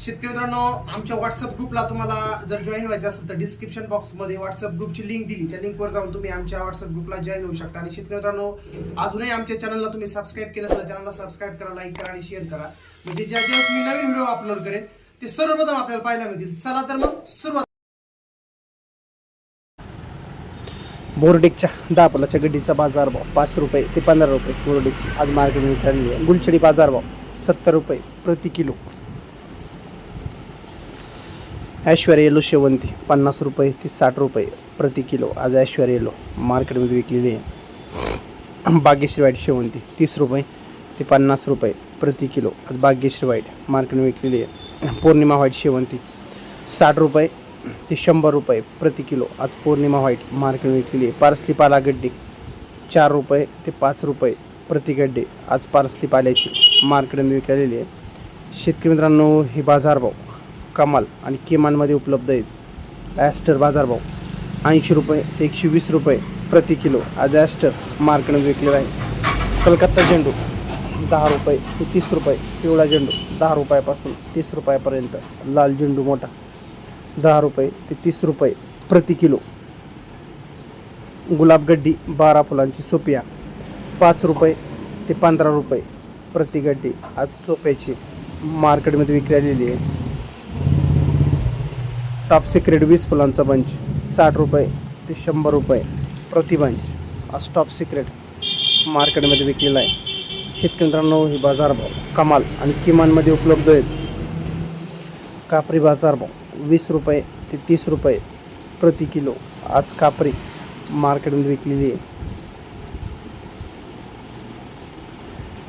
शेतकरी मित्रांनो आमच्या व्हॉट्सअप ग्रुपला तुम्हाला जर जॉईन व्हायचं असेल तर डिस्क्रिप्शन बॉक्समध्ये व्हॉट्सअप ग्रुपची लिंक दिली. त्या लिंकवर जाऊन तुम्ही आमच्या व्हॉट्सअप ग्रुपला जॉईन होऊ शकता. आणि शेतकरी मित्रांनो अजूनही आमच्या चॅनलला तुम्ही सबस्क्राईब केलं असेल चॅनलला सबस्क्राईब करा लाईक करा आणि शेअर करा. म्हणजे ज्या ज्या मी नवीन व्हिडिओ अपलोड करेन ते सर्वप्रथम आपल्याला पाहायला मिळतील. चला तर मग सुरुवात. बोर्डिकच्या दहा गड्डीचा गड्डीचा बाजारभाव पाच रुपये ते पंधरा रुपये. बोर्डिकची आज मार्केटमध्ये ठरली आहे. गुलछडी बाजारभाव सत्तर रुपये प्रति किलो. ॲश्वर येलो शेवंती पन्नास रुपये ते साठ रुपये प्रति किलो. आज ॲश्वर येलो मार्केटमध्ये विकलेली आहे. बागेश्री वाईट शेवंती तीस रुपये ते पन्नास रुपये प्रति किलो. आज बागेश्री वाईट मार्केटमध्ये विकलेली आहे. पौर्णिमा व्हाईट शेवंती साठ रुपये ते शंभर रुपये प्रति किलो. आज पौर्णिमा व्हाईट मार्केटमध्ये विकलेली आहे. पार्सली पाला गड्डी चार रुपये ते पाच रुपये प्रति गड्डे. आज पार्सली पाल्याची मार्केटमध्ये विकलेली आहे. शेतकरी मित्रांनो हे बाजारभाव कमाल आणि किमानमध्ये उपलब्ध आहेत. ॲस्टर बाजारभाव ऐंशी रुपये एकशे वीस रुपये प्रति किलो. आज ॲस्टर मार्केटमध्ये विकलेला आहे. कलकत्ता झेंडू दहा रुपये ते तीस रुपये. पिवळा झेंडू दहा रुपयापासून तीस रुपयापर्यंत. लाल झेंडू मोठा दहा रुपये ते तीस रुपये प्रति किलो. गुलाबगड्डी बारा फुलांची सोपिया पाच रुपये ते पंधरा रुपये प्रति गड्डी. आज सोप्याची मार्केटमध्ये विक्री आलेली आहे. टॉप सिक्रेट वीस फुलांचा बंच साठ रुपये ते शंभर रुपये प्रति बंच आज टॉप सिक्रेट मार्केटमध्ये विकलेला आहे. शेतकऱ्यांनो मित्रांनो हे बाजारभाव कमाल आणि किमानमध्ये उपलब्ध आहेत. कापरी बाजारभाव वीस रुपये ते तीस रुपये प्रति किलो. आज कापरी मार्केटमध्ये विकलेली आहे.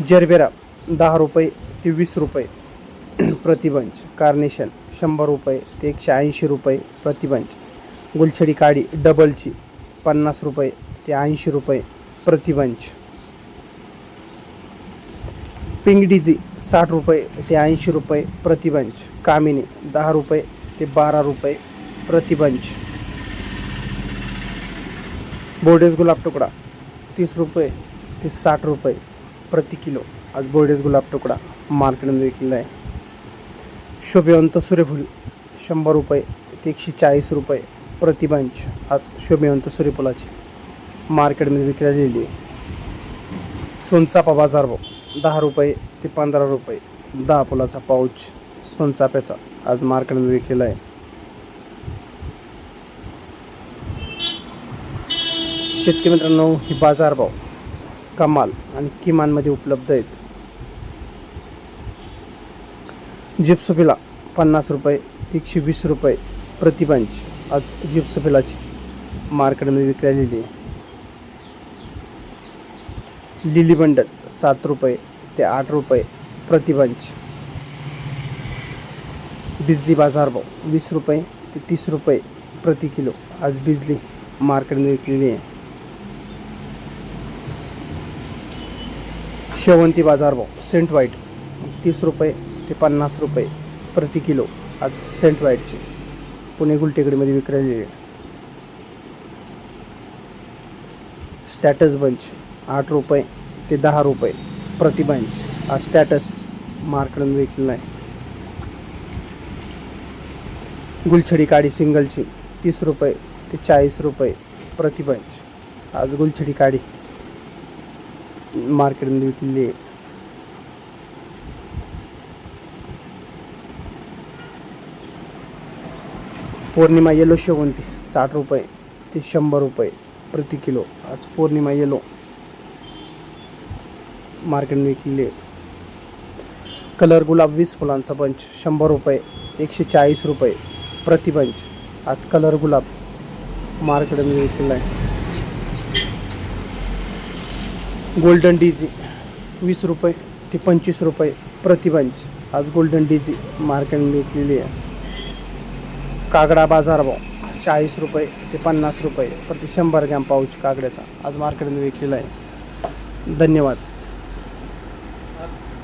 जरबेरा दहा रुपये ते वीस रुपये प्रतिबंच कार्नेशन शंभर रुपये ते एकशे ऐंशी रुपये प्रतिबंच. गुलछडी काडी डबलची पन्नास रुपये ते ऐंशी रुपये प्रतिबंच. पिंगडीजी साठ रुपये ते ऐंशी रुपये प्रतिबंच. कामिनी दहा रुपये ते बारा रुपये प्रतिबंच. बोर्डेस गुलाब तुकडा तीस रुपये ते साठ रुपये प्रति किलो. आज बोर्डेस गुलाब तुकडा मार्केटमध्ये विकलेला आहे. शोभेवंत सूर्यफूल शंभर रुपये ते एकशे चाळीस रुपये प्रतिबंच आज शोभेवंत सूर्यफुलाची. मार्केटमध्ये विकल्या गेलेली आहे. सोनचापा बाजारभाव दहा रुपये ते पंधरा रुपये दहा फुलाचा पाऊच सोनचाप्याचा आज मार्केटमध्ये विकलेला आहे. शेतकरी मित्रांनो ही बाजारभाव कमाल आणि किमानमध्ये उपलब्ध आहेत. जिप्सफिला पन्नास रुपये एकशे वीस रुपये प्रतिपंच. आज जिप्सफिलाची मार्केटमध्ये विक्री आलेली आहे. लिली बंडल सात रुपये ते आठ रुपये प्रतिपंच. बिजली बाजारभाव वीस रुपये ते तीस रुपये प्रति किलो. आज बिजली मार्केटमध्ये विकलेली आहे. शेवंती बाजारभाव सेंट व्हाईट तीस रुपये ते पन्नास रुपये प्रति किलो आज सेंट वाईटचे पुणे गुलटेकडीमध्ये विक्री आहे स्टॅटस बंच आठ रुपये ते दहा रुपये प्रति बंच. आज स्टॅटस मार्केटमध्ये विकलेला आहे गुलछडी काडी सिंगलची तीस रुपये ते चाळीस रुपये प्रति बंच. आज गुलछडी काडी मार्केटमध्ये विकलेली आहे. पौर्णिमा येलो शेवंती साठ रुपये ते शंभर रुपये प्रति किलो. आज पौर्णिमा येलो मार्केट विकलेली. आहे कलर गुलाब वीस फुलांचा पंच शंभर रुपये एकशे चाळीस रुपये प्रतिबंच आज कलर गुलाब मार्केटमध्ये विकलेला आहे. गोल्डन डीजी वीस रुपये ते पंचवीस रुपये प्रतिबंच आज गोल्डन डीजी मार्केटमध्ये विकलेली आहे. कागडा बाजारभाव चाळीस रुपये ते पन्नास रुपये प्रति शंभर ग्रॅम पाऊच कागड्याचा. आज मार्केटमध्ये विकलेला आहे. धन्यवाद.